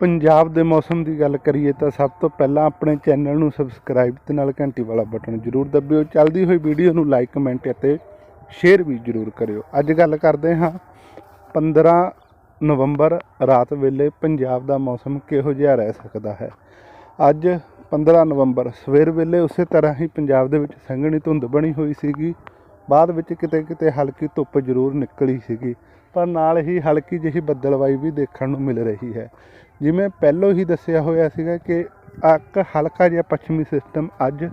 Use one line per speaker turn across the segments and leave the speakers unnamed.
ਪੰਜਾਬ ਦੇ ਮੌਸਮ ਦੀ ਗੱਲ ਕਰੀਏ ਤਾਂ ਸਭ ਤੋਂ ਪਹਿਲਾਂ ਆਪਣੇ ਚੈਨਲ ਨੂੰ ਸਬਸਕ੍ਰਾਈਬ ਤੇ ਨਾਲ ਘੰਟੀ ਵਾਲਾ ਬਟਨ ਜ਼ਰੂਰ ਦਬਿਓ। ਚੱਲਦੀ ਹੋਈ ਵੀਡੀਓ ਨੂੰ ਲਾਈਕ, ਕਮੈਂਟ ਅਤੇ ਸ਼ੇਅਰ ਵੀ ਜ਼ਰੂਰ ਕਰਿਓ। ਅੱਜ ਗੱਲ ਕਰਦੇ ਹਾਂ 15 ਨਵੰਬਰ ਰਾਤ ਵੇਲੇ ਪੰਜਾਬ ਦਾ ਮੌਸਮ ਕਿਹੋ ਜਿਹਾ ਰਹਿ ਸਕਦਾ ਹੈ। ਅੱਜ 15 ਨਵੰਬਰ ਸਵੇਰ ਵੇਲੇ ਉਸੇ ਤਰ੍ਹਾਂ ਹੀ ਪੰਜਾਬ ਦੇ ਵਿੱਚ ਸੰਘਣੀ ਧੁੰਦ ਬਣੀ ਹੋਈ ਸੀਗੀ। ਬਾਅਦ ਵਿੱਚ ਕਿਤੇ ਕਿਤੇ ਹਲਕੀ ਧੁੱਪ ਜ਼ਰੂਰ ਨਿਕਲੀ ਸੀਗੀ। ਪਰ ਨਾਲ ਹੀ ਹਲਕੀ ਜਿਹੀ ਬੱਦਲਵਾਈ ਵੀ ਦੇਖਣ ਨੂੰ ਮਿਲ ਰਹੀ ਹੈ। ਜਿਵੇਂ ਪਹਿਲਾਂ ਹੀ ਦੱਸਿਆ ਹੋਇਆ ਸੀਗਾ ਕਿ ਇੱਕ ਹਲਕਾ ਜਿਹਾ ਪੱਛਮੀ ਸਿਸਟਮ ਅੱਜ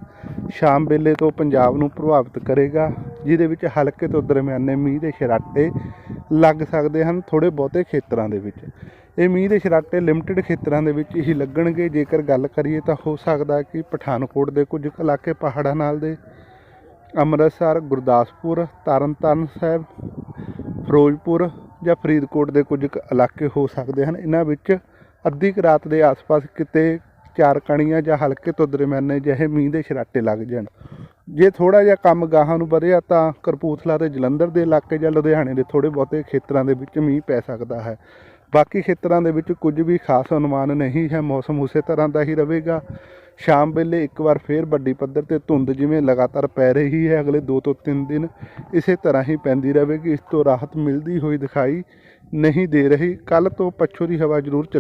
ਸ਼ਾਮ ਵੇਲੇ ਤੋਂ ਪੰਜਾਬ ਨੂੰ ਪ੍ਰਭਾਵਿਤ ਕਰੇਗਾ, ਜਿਹਦੇ ਵਿੱਚ ਹਲਕੇ ਤੋਂ ਦਰਮਿਆਨੇ ਮੀਂਹ ਦੇ ਛਰਾਟੇ ਲੱਗ ਸਕਦੇ ਹਨ ਥੋੜੇ ਬਹੁਤੇ ਖੇਤਰਾਂ ਦੇ ਵਿੱਚ। ਇਹ ਮੀਂਹ ਦੇ ਛਰਾਟੇ ਲਿਮਟਿਡ ਖੇਤਰਾਂ ਦੇ ਵਿੱਚ ਹੀ ਲੱਗਣਗੇ। ਜੇਕਰ ਗੱਲ ਕਰੀਏ ਤਾਂ ਹੋ ਸਕਦਾ ਕਿ ਪਠਾਨਕੋਟ ਦੇ ਕੁਝ ਇਲਾਕੇ ਪਹਾੜਾਂ ਨਾਲ ਦੇ, ਅੰਮ੍ਰਿਤਸਰ, ਗੁਰਦਾਸਪੁਰ, ਤਰਨਤਾਰਨ ਸਾਹਿਬ ਫਿਰੋਜ਼ਪੁਰ ਜਾਂ ਫਰੀਦਕੋਟ ਦੇ ਕੁਝ ਕੁ ਇਲਾਕੇ ਹੋ ਸਕਦੇ ਹਨ। ਇਹਨਾਂ ਵਿੱਚ ਅੱਧੀ ਕੁ ਰਾਤ ਦੇ ਆਸ-ਪਾਸ ਕਿਤੇ ਚਾਰ ਕਣੀਆਂ ਜਾਂ ਹਲਕੇ ਤੋਂ ਦਰਮਿਆਨੇ ਜਿਹੇ ਮੀਂਹ ਦੇ ਛਰਾਟੇ ਲੱਗ ਜਾਣ। ਜੇ ਥੋੜਾ ਜਿਹਾ ਕੰਮ ਗਾਹਾਂ ਨੂੰ ਵਧਿਆ ਤਾਂ ਕਰਪੂਥਲਾ ਤੇ ਜਲੰਧਰ ਦੇ ਇਲਾਕੇ ਜਾਂ ਲੁਧਿਆਣੇ ਦੇ ਥੋੜੇ ਬਹੁਤੇ ਖੇਤਰਾਂ ਦੇ ਵਿੱਚ ਮੀਂਹ ਪੈ ਸਕਦਾ ਹੈ। ਬਾਕੀ ਖੇਤਰਾਂ ਦੇ ਵਿੱਚ ਕੁਝ ਵੀ ਖਾਸ ਅਨੁਮਾਨ ਨਹੀਂ ਹੈ। ਮੌਸਮ ਉਸੇ ਤਰ੍ਹਾਂ ਦਾ ਹੀ ਰਹੇਗਾ। ਸ਼ਾਮ ਵੇਲੇ ਇੱਕ ਵਾਰ ਫੇਰ ਵੱਡੀ ਪੱਧਰ ਤੇ ਧੁੰਦ ਜਿਵੇਂ ਲਗਾਤਾਰ ਪੈ ਰਹੀ ਹੈ, ਅਗਲੇ 2 ਤੋਂ 3 ਦਿਨ ਇਸੇ ਤਰ੍ਹਾਂ ਹੀ ਪੈਂਦੀ ਰਹੇਗੀ। ਇਸ ਤੋਂ ਰਾਹਤ ਮਿਲਦੀ ਹੋਈ ਦਿਖਾਈ ਨਹੀਂ ਦੇ ਰਹੀ। ਕੱਲ ਤੋਂ ਪੱਛੋ ਦੀ ਹਵਾ ਜ਼ਰੂਰ ਚੱਲ